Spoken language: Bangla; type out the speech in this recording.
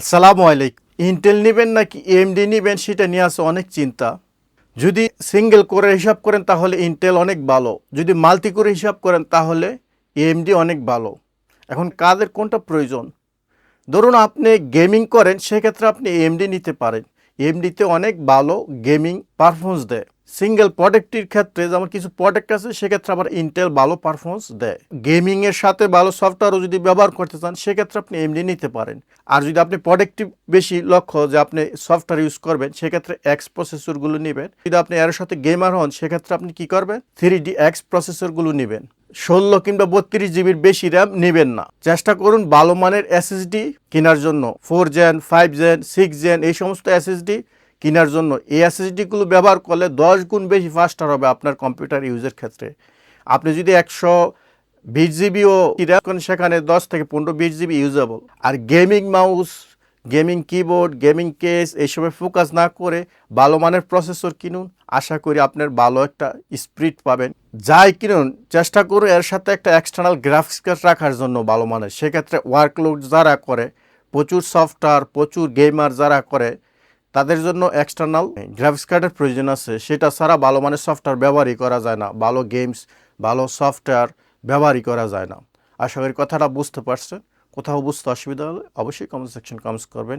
আসসালামু আলাইকুম। ইন্টেল নেবেন নাকি এমডি নেবেন সেটা নিয়ে আছে অনেক চিন্তা। যদি সিঙ্গেল করে হিসাব করেন তাহলে ইন্টেল অনেক ভালো। যদি মাল্টি করে হিসাব করেন তাহলে এমডি অনেক ভালো। এখন কাদের কোনটা প্রয়োজন? ধরুন আপনি গেমিং করেন, সেক্ষেত্রে আপনি এমডি নিতে পারেন। এমডিতে অনেক ভালো গেমিং পারফরমেন্স দেয়। সিঙ্গেল প্রোডাক্টটির ক্ষেত্রে যেমন কিছু প্রোডাক্ট আছে, সেক্ষেত্রে আবার ইন্টেল ভালো পারফরমেন্স দেয়। গেমিংয়ের সাথে ভালো সফটওয়্যারও যদি ব্যবহার করতে চান, সেক্ষেত্রে আপনি এমডি নিতে পারেন। আর যদি আপনি প্রোডাক্টিভ বেশি লক্ষ্য যে আপনি সফটওয়্যার ইউজ করবেন, সেক্ষেত্রে এক্স প্রসেসরগুলো নেবেন। যদি আপনি এর সাথে গেমার হন, সেক্ষেত্রে আপনি কি করবেন? থ্রি ডি এক্স প্রসেসরগুলো নেবেন। ষোলো কিংবা বত্রিশ জিবির বেশি র্যাম নেবেন না। চেষ্টা করুন ভালো মানের এসএসডি কেনার জন্য। Four gen five gen six gen এই সমস্ত এসএসডি কেনার জন্য এই এসএসডিগুলো ব্যবহার করলে দশ গুণ বেশি ফাস্টার হবে আপনার কম্পিউটার ইউজের ক্ষেত্রে। আপনি যদি একশো বিশ জিবিও সেখানে দশ থেকে পনেরো বিশ জিবি ইউজেবল আর gaming mouse gaming keyboard gaming case এইসবে ফোকাস না করে ভালো মানের প্রসেসর কিনুন। আশা করি আপনার ভালো একটা স্পিড পাবেন। যাই কিনুন, চেষ্টা করুন এর সাথে একটা এক্সটার্নাল গ্রাফিক্স কার্ড রাখার জন্য ভালো মানের। সেক্ষেত্রে ওয়ার্কলোড যারা করে, প্রচুর সফটওয়্যার প্রচুর গেমার যারা করে তাদের জন্য এক্সটার্নাল গ্রাফিক্স কার্ডের প্রয়োজন আছে। সেটা ছাড়া ভালো মানের সফটওয়্যার ব্যবহারই করা যায় না। ভালো গেমস ভালো সফটওয়্যার ব্যবহারই করা যায় না। আশা করি কথাটা বুঝতে পারছেন। কোথাও বুঝতে অসুবিধা হলে অবশ্যই কমেন্ট সেকশন কমেন্টস করবেন।